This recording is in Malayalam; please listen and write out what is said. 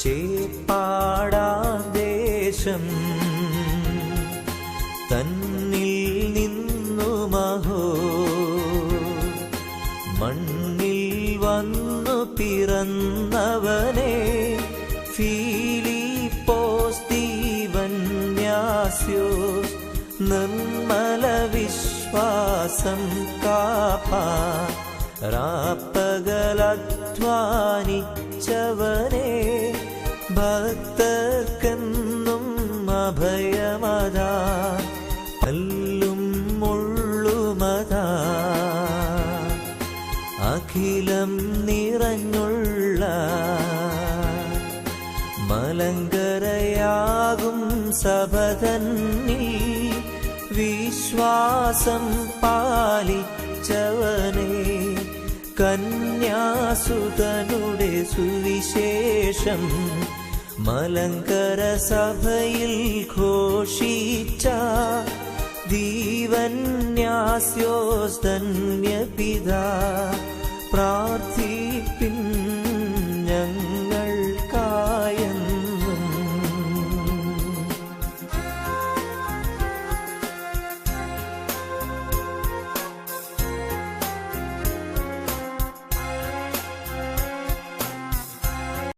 ചേപ്പാടാദേശം തന്നിൽ നിന്നു മഹോ. മണ്ണിൽ വന്നു പിറന്നവനെ ഫീലി ദീവന്യാസ്യോസ് നിർമ്മല വിശ്വാസം കാപ്പാ. റാപ്പകലധ്വാനിച്ചവനെ ഭക്തർക്കെന്നും അഭയമതാ കല്ലും മുള്ളുമതാ. അഖിലം നിറഞ്ഞുള്ള മലങ്കരയാകും സഭതന്നിൽ വിശ്വാസം പാലിച്ചവനെ. കന്യാസുതനുടെ സുവിശേഷം മലങ്കര സഭയിൽ ഘോഷിച്ച ദീവന്യാസ്യോസ് ധന്യപിതാ പ്രാർത്ഥിപ്പിൻ